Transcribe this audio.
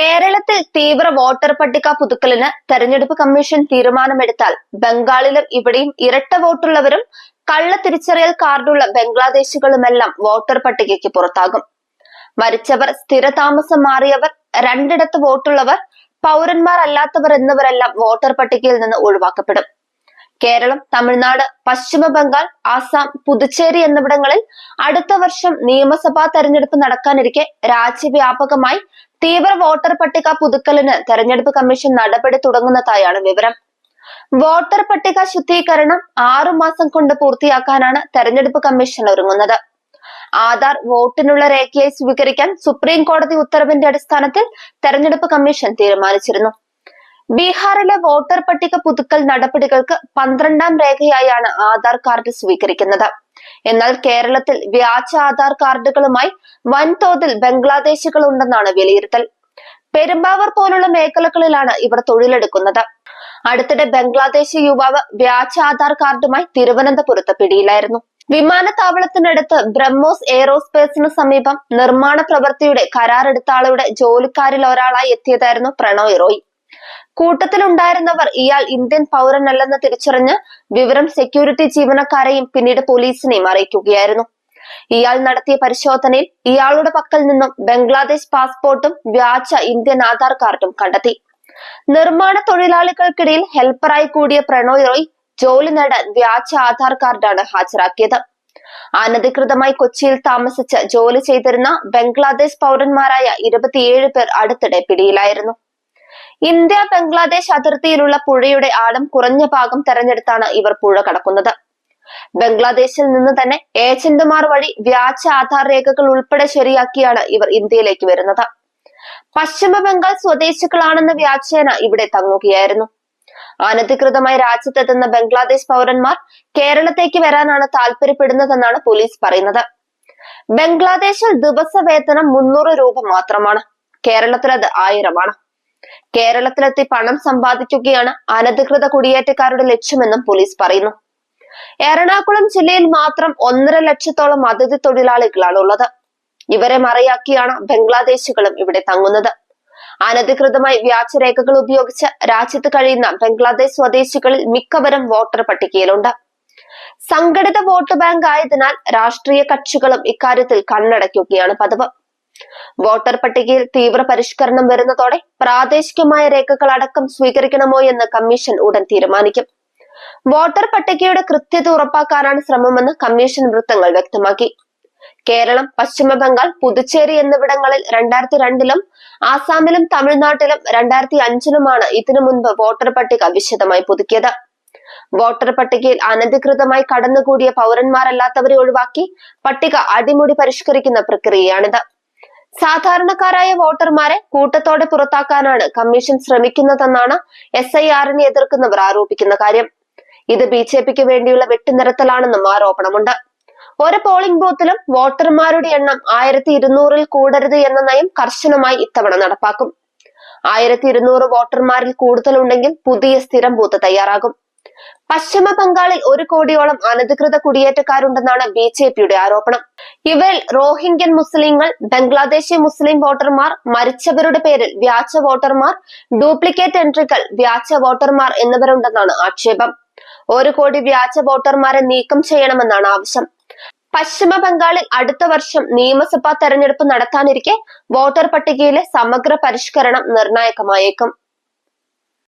കേരളത്തിൽ തീവ്ര വോട്ടർ പട്ടിക പുതുക്കലിന് തെരഞ്ഞെടുപ്പ് കമ്മീഷൻ തീരുമാനമെടുത്താൽ ബംഗാളിലും ഇവിടെയും ഇരട്ട വോട്ടുള്ളവരും കള്ള തിരിച്ചറിയൽ കാർഡുള്ള ബംഗ്ലാദേശികളുമെല്ലാം വോട്ടർ പട്ടികയ്ക്ക് പുറത്താകും. മരിച്ചവർ സ്ഥിരതാമസം മാറിയവർ രണ്ടിടത്ത് വോട്ടുള്ളവർ പൗരന്മാർ അല്ലാത്തവർ എന്നിവരെല്ലാം വോട്ടർ പട്ടികയിൽ നിന്ന് ഒഴിവാക്കപ്പെടും. കേരളം തമിഴ്നാട് പശ്ചിമ ബംഗാൾ ആസാം പുതുച്ചേരി എന്നിവിടങ്ങളിൽ അടുത്ത വർഷം നിയമസഭാ തെരഞ്ഞെടുപ്പ് നടക്കാനിരിക്കെ രാജ്യവ്യാപകമായി തീവ്ര വോട്ടർ പട്ടിക പുതുക്കലിന് തെരഞ്ഞെടുപ്പ് കമ്മീഷൻ നടപടി തുടങ്ങുന്നതായാണ് വിവരം. വോട്ടർ പട്ടിക ശുദ്ധീകരണം ആറു മാസം കൊണ്ട് പൂർത്തിയാക്കാനാണ് തെരഞ്ഞെടുപ്പ് കമ്മീഷൻ ഒരുങ്ങുന്നത്. ആധാർ വോട്ടിനുള്ള രേഖയായി സ്വീകരിക്കാൻ സുപ്രീം കോടതി ഉത്തരവിന്റെ അടിസ്ഥാനത്തിൽ തെരഞ്ഞെടുപ്പ് കമ്മീഷൻ തീരുമാനിച്ചിരുന്നു. ബീഹാറിലെ വോട്ടർ പട്ടിക പുതുക്കൽ നടപടികൾക്ക് പന്ത്രണ്ടാം രേഖയായാണ് ആധാർ കാർഡ് സ്വീകരിക്കുന്നത്. എന്നാൽ കേരളത്തിൽ വ്യാജ ആധാർ കാർഡുകളുമായി വൻതോതിൽ ബംഗ്ലാദേശികൾ ഉണ്ടെന്നാണ് വിലയിരുത്തൽ. പെരുമ്പാവൂർ പോലുള്ള മേഖലകളിലാണ് ഇവർ തൊഴിലെടുക്കുന്നത്. അടുത്തിടെ ബംഗ്ലാദേശി യുവാവ് വ്യാജ ആധാർ കാർഡുമായി തിരുവനന്തപുരത്ത് പിടിയിലായിരുന്നു. വിമാനത്താവളത്തിനടുത്ത് ബ്രഹ്മോസ് എയറോസ്പേസിന് സമീപം നിർമ്മാണ പ്രവൃത്തിയുടെ കരാറെടുത്ത ആളുടെ ജോലിക്കാരിൽ ഒരാളായി എത്തിയതായിരുന്നു പ്രണോയ് റോയ് കൂട്ടത്തിലുണ്ടായിരുന്നവർ ഇയാൾ ഇന്ത്യൻ പൗരനല്ലെന്ന് തിരിച്ചറിഞ്ഞ് വിവരം സെക്യൂരിറ്റി ജീവനക്കാരെയും പിന്നീട് പോലീസിനെയും അറിയിക്കുകയായിരുന്നു. ഇയാൾ നടത്തിയ പരിശോധനയിൽ ഇയാളുടെ പക്കൽ നിന്നും ബംഗ്ലാദേശ് പാസ്പോർട്ടും വ്യാജ ഇന്ത്യൻ ആധാർ കാർഡും കണ്ടെത്തി. നിർമ്മാണ തൊഴിലാളികൾക്കിടയിൽ ഹെൽപ്പറായി കൂടിയ പ്രണോയ് റോയ് ജോലി നേടാൻ വ്യാജ ആധാർ കാർഡാണ് ഹാജരാക്കിയത്. അനധികൃതമായി കൊച്ചിയിൽ താമസിച്ച് ജോലി ചെയ്തിരുന്ന ബംഗ്ലാദേശ് പൗരന്മാരായ ഇരുപത്തിയേഴ് പേർ അടുത്തിടെ പിടിയിലായിരുന്നു. ഇന്ത്യ ബംഗ്ലാദേശ് അതിർത്തിയിലുള്ള പുഴയുടെ ആഴം കുറഞ്ഞ ഭാഗം തെരഞ്ഞെടുത്താണ് ഇവർ പുഴ കടക്കുന്നത്. ബംഗ്ലാദേശിൽ നിന്ന് തന്നെ ഏജന്റുമാർ വഴി വ്യാജ ആധാർ രേഖകൾ ഉൾപ്പെടെ ശരിയാക്കിയാണ് ഇവർ ഇന്ത്യയിലേക്ക് വരുന്നത്. പശ്ചിമ ബംഗാൾ സ്വദേശികളാണെന്ന വ്യാജേന ഇവിടെ തങ്ങുകയായിരുന്നു. അനധികൃതമായി രാജ്യത്തെത്തുന്ന ബംഗ്ലാദേശ് പൗരന്മാർ കേരളത്തേക്ക് വരാനാണ് താല്പര്യപ്പെടുന്നതെന്നാണ് പോലീസ് പറയുന്നത്. ബംഗ്ലാദേശിൽ ദിവസ വേതനം മുന്നൂറ് രൂപ മാത്രമാണ്. കേരളത്തിൽ അത് ആയിരമാണ്. കേരളത്തിലെത്തി പണം സമ്പാദിക്കുകയാണ് അനധികൃത കുടിയേറ്റക്കാരുടെ ലക്ഷ്യമെന്നും പോലീസ് പറയുന്നു. എറണാകുളം ജില്ലയിൽ മാത്രം ഒന്നര ലക്ഷത്തോളം അതിഥി തൊഴിലാളികളാണ് ഉള്ളത്. ഇവരെ മറയാക്കിയാണ് ബംഗ്ലാദേശികളും ഇവിടെ തങ്ങുന്നത്. അനധികൃതമായി വ്യാജരേഖകൾ ഉപയോഗിച്ച് രാജ്യത്ത് കഴിയുന്ന ബംഗ്ലാദേശ് സ്വദേശികളിൽ മിക്കവരും വോട്ടർ പട്ടികയിലുണ്ട്. സംഘടിത വോട്ട് ബാങ്ക് ആയതിനാൽ രാഷ്ട്രീയ കക്ഷികളും ഇക്കാര്യത്തിൽ കണ്ണടയ്ക്കുകയാണ് പതിവ്. വോട്ടർ പട്ടികയിൽ തീവ്ര പരിഷ്കരണം വരുന്നതോടെ പ്രാദേശികമായ രേഖകൾ അടക്കം സ്വീകരിക്കണമോ എന്ന് കമ്മീഷൻ ഉടൻ തീരുമാനിക്കും. വോട്ടർ പട്ടികയുടെ കൃത്യത ഉറപ്പാക്കാനാണ് ശ്രമമെന്ന് കമ്മീഷൻ വൃത്തങ്ങൾ വ്യക്തമാക്കി. കേരളം പശ്ചിമ ബംഗാൾ പുതുച്ചേരി എന്നിവിടങ്ങളിൽ രണ്ടായിരത്തി രണ്ടിലും ആസാമിലും തമിഴ്നാട്ടിലും രണ്ടായിരത്തി അഞ്ചിലുമാണ് ഇതിനു മുൻപ് വോട്ടർ പട്ടിക വിശദമായി പുതുക്കിയത്. വോട്ടർ പട്ടികയിൽ അനധികൃതമായി കടന്നുകൂടിയ പൗരന്മാരല്ലാത്തവരെ ഒഴിവാക്കി പട്ടിക അടിമുടി പരിഷ്കരിക്കുന്ന പ്രക്രിയയാണിത്. സാധാരണക്കാരായ വോട്ടർമാരെ കൂട്ടത്തോടെ പുറത്താക്കാനാണ് കമ്മീഷൻ ശ്രമിക്കുന്നതെന്നാണ് എസ് ഐ ആറിനെ എതിർക്കുന്നവർ ആരോപിക്കുന്ന കാര്യം. ഇത് ബി ജെ പിക്ക് വേണ്ടിയുള്ള വെട്ടിനിരത്തലാണെന്നും ആരോപണമുണ്ട്. ഒരു പോളിംഗ് ബൂത്തിലും വോട്ടർമാരുടെ എണ്ണം ആയിരത്തി ഇരുന്നൂറിൽ കൂടരുത് എന്ന നയം കർശനമായി ഇത്തവണ നടപ്പാക്കും. ആയിരത്തി ഇരുന്നൂറ് വോട്ടർമാരിൽ കൂടുതലുണ്ടെങ്കിൽ പുതിയ സ്ഥിരം ബൂത്ത് തയ്യാറാകും. പശ്ചിമ ബംഗാളിൽ ഒരു കോടിയോളം അനധികൃത കുടിയേറ്റക്കാരുണ്ടെന്നാണ് ബി ജെ പിയുടെ ആരോപണം. ഇവരിൽ റോഹിംഗ്യൻ മുസ്ലിങ്ങൾ ബംഗ്ലാദേശി മുസ്ലിം വോട്ടർമാർ മരിച്ചവരുടെ പേരിൽ വ്യാജ വോട്ടർമാർ ഡ്യൂപ്ലിക്കേറ്റ് എൻട്രികൾ വ്യാജ വോട്ടർമാർ എന്നിവരുണ്ടെന്നാണ് ആക്ഷേപം. ഒരു കോടി വ്യാജ വോട്ടർമാരെ നീക്കം ചെയ്യണമെന്നാണ് ആവശ്യം. പശ്ചിമ ബംഗാളിൽ അടുത്ത വർഷം നിയമസഭാ തെരഞ്ഞെടുപ്പ് നടത്താനിരിക്കെ വോട്ടർ പട്ടികയിലെ സമഗ്ര പരിഷ്കരണം നിർണായകമായേക്കും.